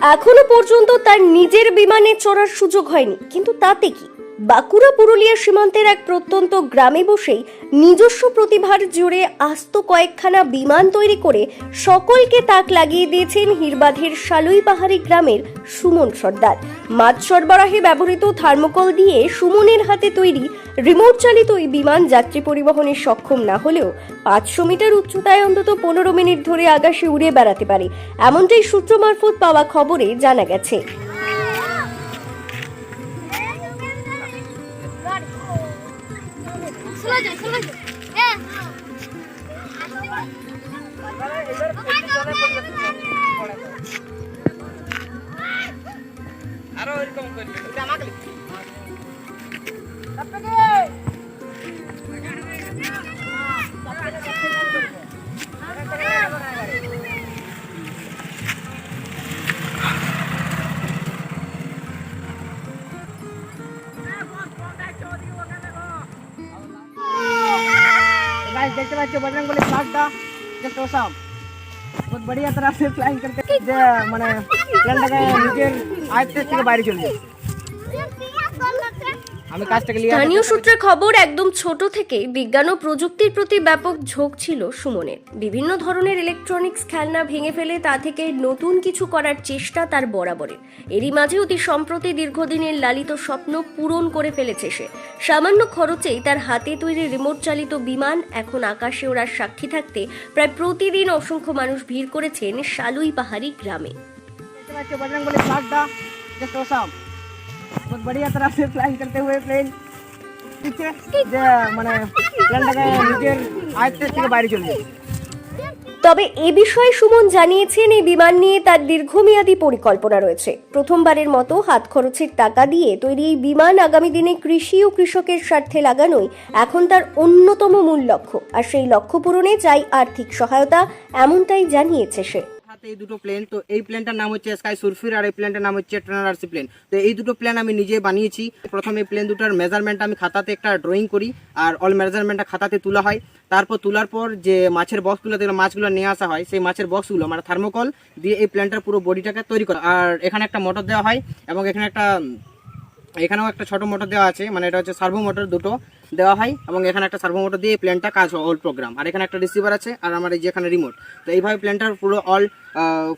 এখনও পর্যন্ত তার নিজের বিমানে চড়ার সুযোগ হয়নি কিন্তু তাতে কি? বাঁকুড়া পুরুলিয়া সীমান্তের এক প্রত্যন্ত গ্রামে বসেই নিজস্ব প্রতিভার জোরে আস্ত কয়েকখানা বিমান তৈরি করে সকলকে তাক লাগিয়ে দিয়েছেন হিরবাধের শালুই পাহাড়ি গ্রামের সুমন সর্দার। মাছ সরবরাহে ব্যবহৃত থার্মোকল দিয়ে সুমনের হাতে তৈরি রিমোট চালিত এই বিমান যাত্রী পরিবহনে সক্ষম না হলেও পাঁচশো মিটার উচ্চতায় অন্তত পনেরো মিনিট ধরে আকাশে উড়ে বেড়াতে পারে। এমনটাই সূত্র মারফত পাওয়া খবরে জানা গেছে। খোলা যায় খোলা যায়। হ্যাঁ। আরও এরকম করবি ওটা আমাকে আপনাকে। देखते बच्चे, बजरंग बोले फ्लैग था जब तो बहुत बढ़िया तरह से फ्लाइंग करते मैंने निजे आयते बाहर चलिए স্থানীয় সূত্রে খবর একদম ছোট থেকেই বিজ্ঞান ও প্রযুক্তির প্রতি ব্যাপক ঝোঁক ছিল সুমনের। বিভিন্ন ধরনের ইলেকট্রনিক্স খেলনা ভেঙে ফেলে তা থেকে নতুন কিছু করার চেষ্টা তার বরাবরে এরই মাঝে অতি সম্প্রতি দীর্ঘদিনের লালিত স্বপ্ন পূরণ করে ফেলেছে সে। সামান্য খরচেই তার হাতে তৈরি রিমোট চালিত বিমান এখন আকাশে ওড়ার সাক্ষী থাকতে প্রায় প্রতিদিন অসংখ্য মানুষ ভিড় করেছেন শালুই পাহাড়ি গ্রামে। बहुत बढ़िया तरह से फ्लाइंग करते हुए प्लेन যে মানে নিজের আয়ত্তের থেকে বাইরে চলে তবে এ বিষয়ে সুমন জানিয়েছেন, এই বিমান নিয়ে তার দীর্ঘমেয়াদী পরিকল্পনা রয়েছে। প্রথমবারের মতো হাত খরচের টাকা দিয়ে তৈরি এই বিমান আগামী দিনে কৃষি ও কৃষকের স্বার্থে লাগানোই এখন তার অন্যতম মূল লক্ষ্য। আর সেই লক্ষ্য পূরণে চাই আর্থিক সহায়তা, এমনটাই জানিয়েছে সে। হাতে এই দুটো প্লেন তো এই প্লেনটার নাম হচ্ছে স্কাই সুরফির আর এই প্লেনটার নাম হচ্ছে ট্রেনারসি প্লেন তো এই দুটো প্লেন আমি নিজে বানিয়েছি। প্রথমে প্লেন দুটার মেজারমেন্ট আমি খাতাতে একটা ড্রয়িং করি আর অল মেজারমেন্টটা খাতাতে তোলা হয়। তারপর তোলার পর যে মাছের বক্সগুলো যেগুলো মাছগুলো নিয়ে আসা হয়, সেই মাছের বক্সগুলো মানে থার্মোকল দিয়ে এই প্লেনটার পুরো বডিটাকে তৈরি করা। আর এখানে একটা মোটর দেওয়া হয় এবং এখানে একটা, এখানেও একটা ছোট মোটর দেওয়া আছে মানে এটা হচ্ছে সার্ভো মোটর দুটো। দেওয়া হয় এবং এখানে একটা সার্ভো মোটর দিয়ে প্ল্যানটা কাজ হয় অল প্রোগ্রাম আর এখানে একটা রিসিভার আছে আর আমার এই যেখানে রিমোট তো এইভাবে প্ল্যানটার পুরো অল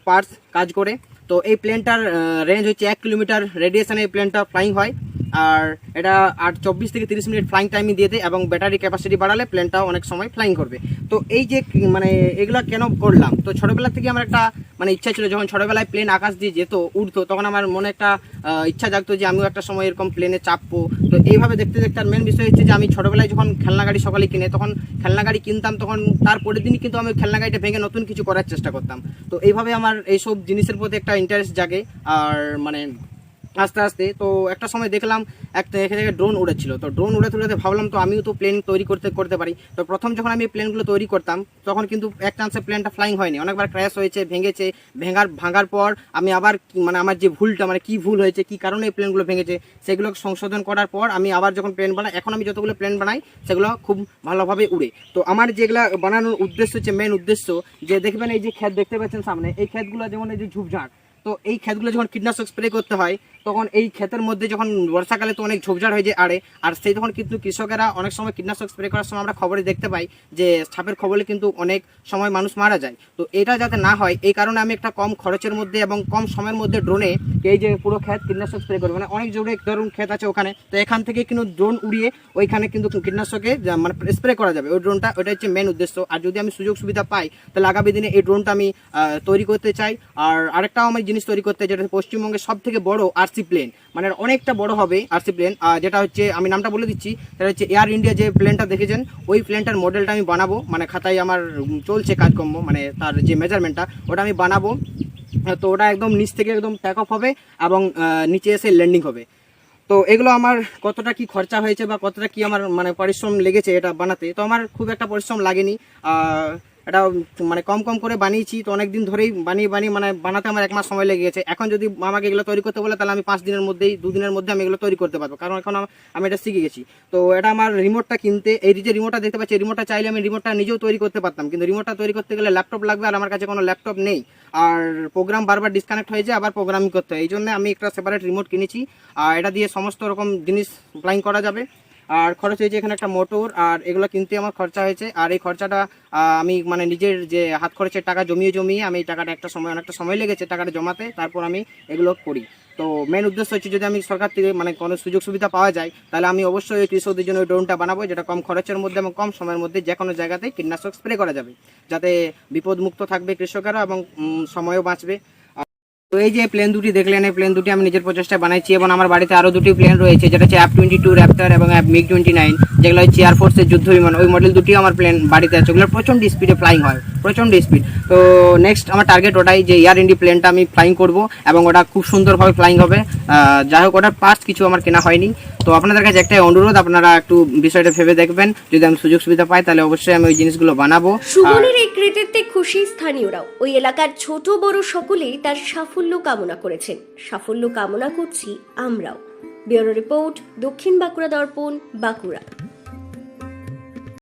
পার্টস কাজ করে। তো এই প্লেনটার রেঞ্জ হচ্ছে এক কিলোমিটার। রেডিয়েশানে এই প্লেনটা ফ্লাইং হয়। আর এটা আট চব্বিশ থেকে তিরিশ মিনিট ফ্লাইং টাইমই দিয়ে দেয় এবং ব্যাটারি ক্যাপাসিটি বাড়ালে প্লেনটা অনেক সময় ফ্লাইং করবে। তো এই যে মানে এগুলো কেন করলাম? তো ছোটবেলা থেকে আমার একটা মানে ইচ্ছা ছিল, যখন ছোটোবেলায় প্লেন আকাশ দিয়ে যেত উঠতো তখন আমার মনে একটা ইচ্ছা জাগতো যে আমিও একটা সময় এরকম প্লেনে চাপবো। তো এইভাবে দেখতে দেখতে আর মেন বিষয় হচ্ছে যে আমি ছোটবেলায় যখন খেলনা গাড়ি সকালে কিনে, তখন খেলনা গাড়ি কিনতাম, তখন তার পরের দিনই কিন্তু আমি খেলনা গাড়িটা ভেঙে নতুন কিছু করার চেষ্টা করতাম। তো এইভাবে আমার এইসব জিনিসের প্রতি একটা ইন্টারেস্ট জাগে। আর মানে আস্তে আস্তে। তো একটা সময় দেখলাম একটা এখানে ড্রোন উড়েছিল। তো ড্রোন উড়াতে উড়াতে ভাবলাম তো আমিও তো প্লেন তৈরি করতে করতে পারি। তো প্রথম যখন আমি প্লেনগুলো তৈরি করতাম, তখন কিন্তু এক চান্সে প্লেনটা ফ্লাইং হয়নি। অনেকবার ক্র্যাশ হয়েছে, ভেঙেছে, ভেঙার, ভাঙার পর আমি আবার মানে আমার যে ভুলটা মানে কি ভুল হয়েছে, কি কারণে এই প্লেনগুলো ভেঙেছে, সেগুলো সংশোধন করার পর আমি আবার যখন প্লেন বানাই, এখন আমি যতগুলো প্লেন বানাই, সেগুলো খুব ভালোভাবে উড়ে। তো আমার যেগুলা বানানোর উদ্দেশ্য হচ্ছে মেন উদ্দেশ্য, যে দেখবেন এই যে ক্ষেত দেখতে পাচ্ছেন সামনে, এই ক্ষেতগুলো যেমন এই যে ঝুপঝাড়, তো এই ক্ষেতগুলো যখন কীটনাশক স্প্রে করতে হয় তখন এই ক্ষেতের মধ্যে যখন বর্ষাকালে তো অনেক ঝোপঝাড় হয়ে যায় আড়ে, আর সেই তখন কিন্তু কৃষকেরা অনেক সময় কীটনাশক স্প্রে করার সময় আমরা খবরে দেখতে পাই যে সাপের খবরে কিন্তু অনেক সময় মানুষ মারা যায়। তো এটা যাতে না হয়, এই কারণে আমি একটা কম খরচের মধ্যে এবং কম সময়ের মধ্যে ড্রোনে এই যে পুরো ক্ষেত কীটনাশক স্প্রে করবে। মানে অনেক জোরে ধরুন ক্ষেত আছে ওখানে, তো এখান থেকে কিন্তু ড্রোন উড়িয়ে ওইখানে কিন্তু কীটনাশকে মানে স্প্রে করা যাবে। ওই ড্রোনটা ওটা হচ্ছে মেন উদ্দেশ্য। আর যদি আমি সুযোগ সুবিধা পাই, তাহলে আগামী দিনে এই ড্রোনটা আমি তৈরি করতে চাই। আর আরেকটাও আমি জিনিস তৈরি করতে চাই, যেটা পশ্চিমবঙ্গের সব থেকে বড় আরসি প্লেন মানে অনেকটা বড় হবে আরসি প্লেন যেটা হচ্ছে, আমি নামটা বলে দিচ্ছি, সেটা হচ্ছে এয়ার ইন্ডিয়া যে প্লেনটা দেখেছেন, ওই প্লেনটার মডেলটা আমি বানাবো মানে খাতায় আমার চলছে কাজকর্ম মানে তার যে মেজারমেন্টটা ওটা আমি বানাবো, তো ওটা একদম নিচ থেকে একদম প্যাক অফ হবে এবং নিচে এসে ল্যান্ডিং হবে। তো এগুলো আমার কতটা কি খরচা হয়েছে বা কতটা কি আমার মানে পরিশ্রম লেগেছে এটা বানাতে, তো আমার খুব একটা পরিশ্রম লাগেনি। এটা মানে কম কম করে বানিয়েছি, তো অনেক দিন ধরেই বানিয়ে বানিয়ে মানে বানাতে আমার এক মাস সময় লেগে গেছে। এখন যদি আমাকে এগুলো তৈরি করতে বলে, তাহলে আমি পাঁচ দিনের মধ্যেই দুদিনের মধ্যে আমি এগুলো তৈরি করতে পারব। কারণ এখন আমি এটা শিখে গেছি। তো এটা আমার রিমোটটা কিনতে, এই যে রিমোটটা দেখতে পাচ্ছি রিমোটটা চাইলে আমি রিমোটটা নিজেও তৈরি করতে পারতাম। কিন্তু রিমোটটা তৈরি করতে গেলে ল্যাপটপ লাগবে আর আমার কাছে কোনো ল্যাপটপ নেই। আর প্রোগ্রাম বারবার ডিসকানেক্ট হয়ে যায়, আবার প্রোগ্রামিং করতে হয়। এই জন্য আমি একটা সেপারেট রিমোট কিনেছি। আর এটা দিয়ে সমস্ত রকম জিনিস প্লাইং করা যাবে। আর খরচ হয়েছে এখানে একটা মোটর, আর এগুলো কিনতে আমার খরচা হয়েছে। আর এই খরচাটা আমি মানে নিজের যে হাত খরচের টাকা জমিয়ে জমিয়ে আমি এই টাকাটা একটা সময়, অনেকটা সময় লেগেছে টাকাটা জমাতে, তারপর আমি এগুলো করি। তো মেন উদ্দেশ্য হচ্ছে যদি আমি সরকার থেকে মানে কোনো সুযোগ সুবিধা পাওয়া যায়, তাহলে আমি অবশ্যই ওই কৃষকদের জন্য ওই ড্রোনটা বানাবো, যেটা কম খরচের মধ্যে এবং কম সময়ের মধ্যে যে কোনো জায়গাতেই কীটনাশক স্প্রে করা যাবে। যাতে বিপদমুক্ত থাকবে কৃষকেরা এবং সময়ও বাঁচবে। তো এই যে প্লেন দুটি দেখলেন, এই প্লেন দুটি আমি নিজের প্রচেষ্টায় বানাইছি এবং আমার বাড়িতে আরও দুটি প্লেন রয়েছে, যেটা হচ্ছে অ্যাপ টোয়েন্টি টু র্যাপ্টার এবং অ্যাপ মিগ টোয়েন্টি নাইন যেগুলো হচ্ছে এয়ারফোর্সের যুদ্ধ বিমান। ওই মডেল দুটিও আমার প্লেন বাড়িতে আছে ওগুলো প্রচণ্ড স্পিডে ফ্লাইং হয়। প্রচণ্ড স্পিড তো নেক্সট আমার টার্গেট ওটাই যে এয়ার ইন্ডি প্লেনটা আমি ফ্লাইং করব এবং ওটা খুব সুন্দরভাবে ফ্লাইং হবে। যাই হোক, ওটার পার্টস কিছু আমার কেনা হয়নি। তো আপনাদের কাছে একটাই অনুরোধ, আপনারা একটু বিষয়টা ভেবে দেখবেন। যদি আমি সুযোগ সুবিধা পাই, তাহলে অবশ্যই আমি ওই জিনিসগুলো বানাবো। এই কৃতিত্বে খুশি স্থানীয়রাও। ওই এলাকার ছোট বড় সকলেই তার সাফল্য কামনা করেছেন। সাফল্য কামনা করছি আমরাও। ব্যুরো রিপোর্ট, দক্ষিণ বাঁকুড়া দর্পণ, বাঁকুড়া।